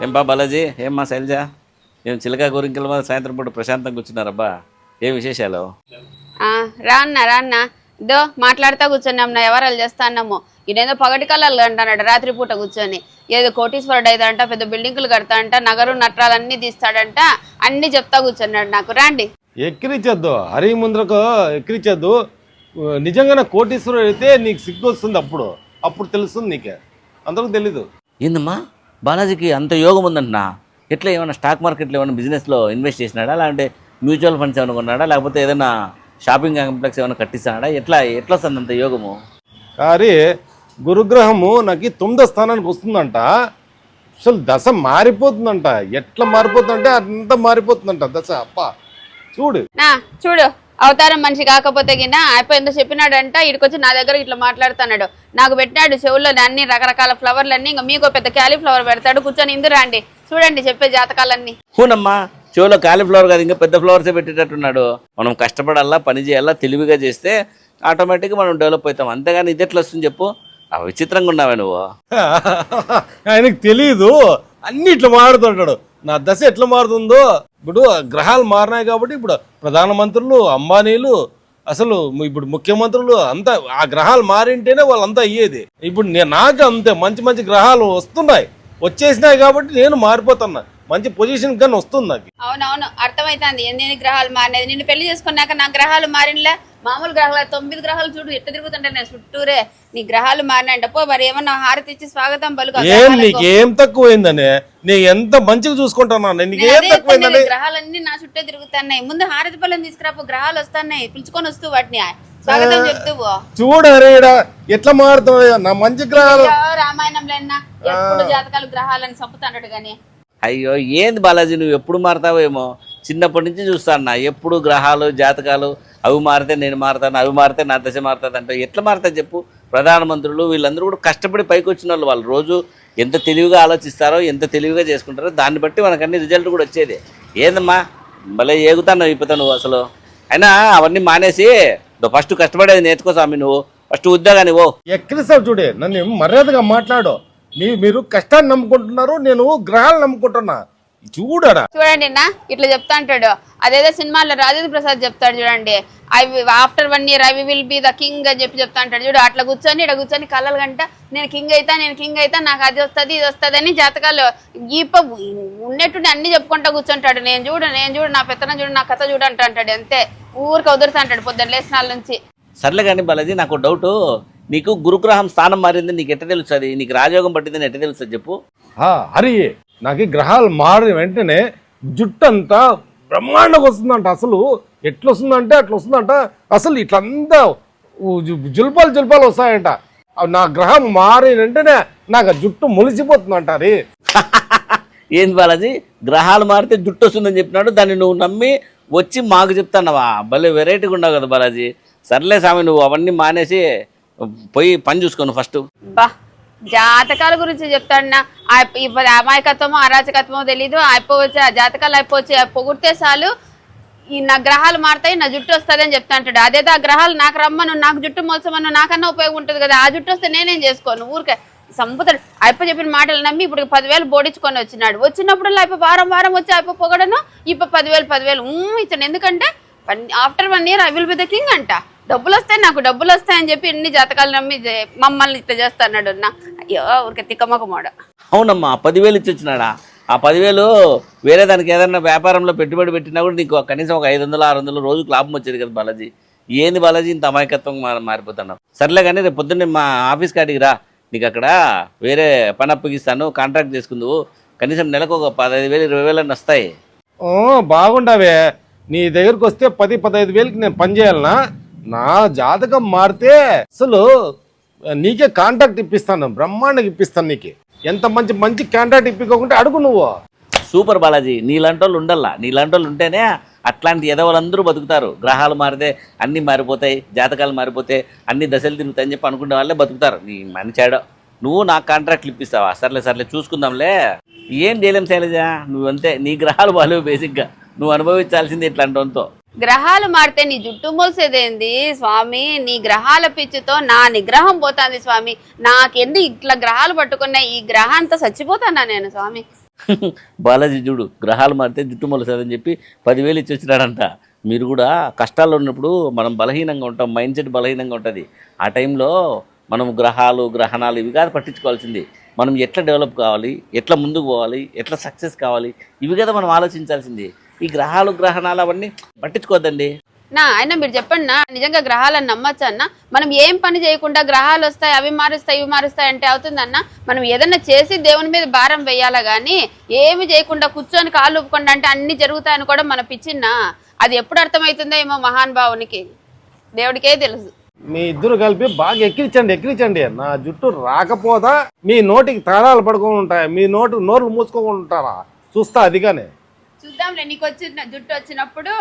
ఏం బా బాలాజీ? ఏం మా శైలజ? ఏం చిలక గోరింకల మీద సాయంత్రం పూట ప్రశాంతంగా కూర్చున్నారబ్బా. ఏం విశేషాలు? ఆ, రా అన్న రా అన్న. దో మాట్లాడుతా కూర్చున్నాం నా ఎవరాలు చేస్తా అన్నాము. ఈయనేదో పగటి కళలు అంటాడు రాత్రి పూట కూర్చొని. ఏదో కోటీశ్వరుడు అవుతాడంట పెద్ద బిల్డింగులు కడతాడంట నగరు నట్రాలు అన్ని తీస్తాడంట అన్ని చెప్తా కూర్చున్నాడు నాకు. రాండి. ఎక్కిరించొద్దు హరి ముందరకు ఎక్కిరించొద్దు నిజంగానే కోటీశ్వరుడు అయితే నీకు సిగ్గు వస్తుంది అప్పుడు. అప్పుడు తెలుస్తుంది నీకే. అందరికి తెలీదు. ఏందమ్మా? బాలాజీకి అంత యోగం ఉందంటున్నా. ఎట్లా ఏమైనా స్టాక్ మార్కెట్లో ఏమైనా బిజినెస్లో ఇన్వెస్ట్ చేసినాడా? లేదంటే మ్యూచువల్ ఫండ్స్ ఏమైనా కొన్నాడా? లేకపోతే ఏదైనా షాపింగ్ కాంప్లెక్స్ ఏమైనా కట్టిస్తాడా? ఎట్లా ఎట్లా వస్తుంది అంత యోగము? కానీ గురుగ్రహము నాకు ఈ తొమ్మిదో స్థానానికి వస్తుందంట. అసలు దశ మారిపోతుందంట. ఎట్లా మారిపోతుందంటే అంత మారిపోతుందంట దశ. అప్ప చూడు. చూడు. అవతారం మనిషి కాకపోతే గిన అయిపోయిందో చెప్పినాడంట ఇక్కడికొచ్చి నా దగ్గర ఇట్లా మాట్లాడుతున్నాడు. నాకు పెట్టినాడు చెవుల్లో అన్ని రకరకాల ఫ్లవర్లు అన్ని ఇంకా మీకు పెద్ద క్యాలీఫ్లవర్ పెడతాడు కూర్చొని ఇందు రండి చూడండి చెప్పే జాతకాలన్నీ. అవునమ్మా చెవులో కాలీఫ్లవర్ కాదు ఇంకా పెద్ద ఫ్లవర్సే పెట్టేటట్టున్నాడు. మనం కష్టపడాలా పని చేయాలా తెలివిగా చేస్తే ఆటోమేటిక్గా మనం డెవలప్ అవుతాం. అంతేగాని ఇది ఎట్లా వస్తుంది చెప్పు? ఆ విచిత్రంగా ఉన్నావే నువ్వు. ఆయనకు తెలియదు అన్ని ఇట్లా మారుతుంటాడు నా దశ ఎట్లా మారుతుందో ఇప్పుడు గ్రహాలు మారినాయి కాబట్టి ఇప్పుడు ప్రధానమంత్రులు అంబానీలు అసలు ఇప్పుడు ముఖ్యమంత్రులు అంతా ఆ గ్రహాలు మారింటేనే వాళ్ళంతా అయ్యేది. ఇప్పుడు నేను నాకు అంతే మంచి మంచి గ్రహాలు వస్తున్నాయి. వచ్చేసినాయి కాబట్టి నేను మారిపోతున్నా. మంచి పొజిషన్ కానీ వస్తుంది నాకు. అవునవును అర్థమైతుంది. ఎన్ని గ్రహాలు మారినది నిన్ను పెళ్ళి చేసుకున్నాక నా గ్రహాలు మారినలే. మామూలు గ్రహాలు తొమ్మిది గ్రహాలు చూడు ఎట్ట తిరుగుతుంటాయి నేను చుట్టూరే. నీ గ్రహాలు మారినంట పో మరి ఏమన్నా హారతి ఇచ్చి స్వాగతం పలుకు ఏం. నీకేం తక్కువైందనే? నీ ఎంత మంచిగా చూసుకుంటున్నా నేను నీకేం తక్కువైందని? గ్రహాలన్నీ నా చుట్టే తిరుగుతున్నాయి. ముందు హారతి పళ్ళని తీసుకురాపో గ్రహాలు వస్తున్నాయి. పిలుచుకొని వస్తూ వాటిని. స్వాగతం చెప్తూ చూడు అరేడా ఎట్లా మారుతున్నాయో నా మంచి గ్రహాలు రామాయణంలో ఎప్పుడు జాతకాలు గ్రహాలని చంపుతాడు అయ్యో ఏంది బాలాజీ నువ్వు ఎప్పుడు మారుతావేమో చిన్నప్పటి నుంచి చూస్తాను ఎప్పుడు గ్రహాలు జాతకాలు అవి మారితే నేను మారుతాను అవి మారితే నా దశ మారుతుంది అంటే ఎట్లా మారుతుంది చెప్పు? ప్రధానమంత్రులు వీళ్ళందరూ కూడా కష్టపడి పైకి వచ్చిన వాళ్ళు వాళ్ళు. రోజు ఎంత తెలివిగా ఆలోచిస్తారో ఎంత తెలివిగా చేసుకుంటారో దాన్ని బట్టి మనకు అన్ని రిజల్ట్ కూడా వచ్చేది. ఏందమ్మా? భలే ఏగుతాను అయిపోతావు నువ్వు అసలు. అయినా అవన్నీ మానేసి నువ్వు ఫస్ట్ కష్టపడేది నేర్చుకో స్వామి నువ్వు. ఫస్ట్ ఉద్యోగాన్ని ఓ ఎక్కిరిస్తావు చూడే నన్ను మర్యాదగా మాట్లాడు. మీరు కష్టాన్ని నమ్ముకుంటున్నారు నేను గ్రహాలు నమ్ముకుంటున్నా. చూడడా చూడండి నా ఇట్లా చెప్తా అంటాడు. అదేదో సినిమాలో రాజేంద్ర ప్రసాద్ చెప్తాడు చూడండి. I after one year I will be the king అని చెప్పి చెప్తా అంటాడు చూడు. అట్లా కూర్చొని ఇక్కడ కూర్చొని కళ్ళలు గంట నేను కింగ్ అయితా నేను కింగ్ అయితా నాకు అది వస్తుంది ఇది వస్తుంది అని జాతకాలు ఈప ఉన్నట్టుండి అన్ని చెప్పుకుంటా కూర్చుంటాడు. నేను చూడు నేను చూడు నా పెత్తనం చూడు నా కథ చూడు అంటా అంటాడు. అంతే. ఊరికి వదులుతా అంటాడు పొద్దున్న లేసినాల నుంచి. సర్లే కానీ బాలాజీ నాకు డౌట్. నీకు గురుగ్రహం స్థానం మారింది నీకు ఎట్ట తెలుస్తుంది? నీకు రాజయోగం పట్టిందని ఎట్ట తెలుస్తుంది చెప్పు. హరి నాకు గ్రహాలు మారిన వెంటనే జుట్టు అంతా బ్రహ్మాండంగా వస్తుందంట. అసలు ఎట్లా వస్తుందంటే అట్లా వస్తుందంట అసలు ఇట్లంతా జుల్పాలు జుల్పాలు వస్తాయంట. నా గ్రహం మారిన వెంటనే నాకు ఆ జుట్టు మొలిచిపోతుందంట హరి. ఏంది బాలాజీ? గ్రహాలు మారితే జుట్టు వస్తుందని చెప్పినాడు. దాన్ని నువ్వు నమ్మి వచ్చి మాకు చెప్తానవా భలే వెరైటీగా ఉండవు కదా బాలాజీ. సర్లే స్వామి నువ్వు అవన్నీ మానేసి పోయి పని చూసుకోను ఫస్ట్. బా జాతకాల గురించి చెప్తాడన్నా ఇప్పుడు అమాయకత్వమో అరాచకత్వమో తెలీదు. అయిపోవచ్చు ఆ జాతకాలు అయిపోవచ్చు పొగిడితే చాలు. ఈ నా గ్రహాలు మారుతాయి నా జుట్టు వస్తుంది అని చెప్తా అంటాడు. అదేదో ఆ గ్రహాలు నాకు రమ్మను నాకు జుట్టు మోసమను నాకన్నా ఉపయోగం ఉంటుంది కదా ఆ జుట్టు వస్తే నేనేం చేసుకోను? ఊరికే సంపుతాడు అయిపో చెప్పిన మాటలు నమ్మి ఇప్పుడు పదివేలు బోడించుకొని వచ్చినాడు. వచ్చినప్పుడు అయిపో వారం వారం వచ్చి అయిపో పొగడను ఇప్పుడు పదివేలు పదివేలు. ఊ ఇచ్చాను ఎందుకంటే after one year I will be the king అంట. డబ్బులు వస్తాయి నాకు డబ్బులు వస్తాయని చెప్పి ఎన్ని జాతకాలు నమ్మి మమ్మల్ని ఇట్లా చేస్తాడు అన్న. అయ్యో ఊరికే తిక్కమొకమాడు అవునమ్మా పదివేలు ఇచ్చి వచ్చినాడా? ఆ పదివేలు వేరే దానికి ఏదైనా వ్యాపారంలో పెట్టుబడి పెట్టినా కూడా నీకు కనీసం ఒక ఐదు వందలు ఆరు వందలు రోజుకు లాభం వచ్చేది కదా బాలాజీ. ఏంది బాలాజీ ఇంత అమాయకత్వం మారిపోతున్నావు? సర్లే కానీ రేపు పొద్దున్నే మా ఆఫీస్ కాడికి రా. నీకు అక్కడ వేరే పని అప్పగిస్తాను కాంట్రాక్ట్ చేసుకుందువు. కనీసం నెలకు ఒక పదహైదు వేలు ఇరవై వేలు అన్నీ వస్తాయి. ఓ బాగుండవే. నీ దగ్గరకు వస్తే పది పదహైదు వేలకి నేను పని చేయాలనా? నా జాతకం మారితే అసలు నీకే కాంటాక్ట్ ఇప్పిస్తాను బ్రహ్మాండంగా ఇప్పిస్తాను నీకు. ఎంత మంచి మంచి కాంటాక్ట్ ఇప్పించకుంటే అడుగు నువ్వు. సూపర్ బాలాజీ నీలాంటి వాళ్ళు ఉండల్లా. నీలాంటి వాళ్ళు ఉంటేనే అట్లాంటి ఎదవలందరూ బతుకుతారు. గ్రహాలు మారితే అన్నీ మారిపోతాయి జాతకాలు మారిపోతే అన్ని దశలు తిరుగుతాయి అని చెప్పి అనుకునే వాళ్ళే బతుకుతారు. నీ మనిచాడో నువ్వు నాకు కాంట్రాక్ట్లు ఇప్పిస్తావా? సర్లే సర్లే చూసుకుందాంలే. ఏం చేయలేం శైలజ? నువ్వు అంతే నీ గ్రహాలు బాలేవు బేసిక్గా నువ్వు అనుభవించాల్సింది ఇట్లాంటి గ్రహాలు మారితే నీ జుట్టు మొలిసేదేంది? స్వామి నీ గ్రహాల పిచ్చితో నా నిగ్రహం పోతాంది స్వామి. నాకెందు ఇట్లా గ్రహాలు పట్టుకున్నాయి? ఈ గ్రహంతా చచ్చిపోతానా నేను స్వామి? బాలాజీ చూడు గ్రహాలు మారితే జుట్టు మొలసేదని చెప్పి పదివేలు ఇచ్చి వచ్చినాడంట. మీరు కూడా కష్టాల్లో ఉన్నప్పుడు మనం బలహీనంగా ఉంటాం మైండ్ సెట్ బలహీనంగా ఉంటుంది. ఆ టైంలో మనం గ్రహాలు గ్రహణాలు ఇవి కాదు పట్టించుకోవాల్సింది. మనం ఎట్లా డెవలప్ కావాలి ఎట్లా ముందుకు పోవాలి ఎట్లా సక్సెస్ కావాలి ఇవి కదా మనం ఆలోచించాల్సింది. ఈ గ్రహాలు గ్రహణాలు అవన్నీ పట్టించుకోవద్దండి నా అయినా మీరు చెప్పండి నా నిజంగా గ్రహాలను నమ్మచ్చా అన్న? మనం ఏం పని చేయకుండా గ్రహాలు వస్తాయి అవి మారుస్తాయి ఇవి మారుస్తాయి అంటే అవుతుందన్న? మనం ఏదన్నా చేసి దేవుని మీద భారం వేయాలా గానీ ఏమి చేయకుండా కూర్చొని కాళ్ళు ఊపుకుండా అంటే అన్ని జరుగుతాయని కూడా మన పిచ్చిన్నా? అది ఎప్పుడు అర్థమవుతుందో ఏమో మహాన్ భావునికి దేవుడికే తెలుసు. మీ ఇద్దరు కలిపి బాగా ఎక్కిరించండి ఎక్కిరించండి నా జుట్టు రాకపోదా? మీ నోటికి తాళాలు పడుకొని ఉంటాయి? మీ నోటు నోర్లు మూసుకోకుండా ఉంటారా? చూస్తా అదిగానే. చూద్దాంలే నీకు వచ్చిన జుట్టు వచ్చినప్పుడు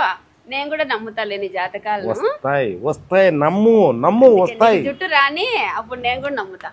నేను కూడా నమ్ముతాలే నీ జాతకాలను. వస్తాయి వస్తాయి నమ్ము నమ్ము వస్తాయి. జుట్టు రాని అప్పుడు నేను కూడా నమ్ముతా.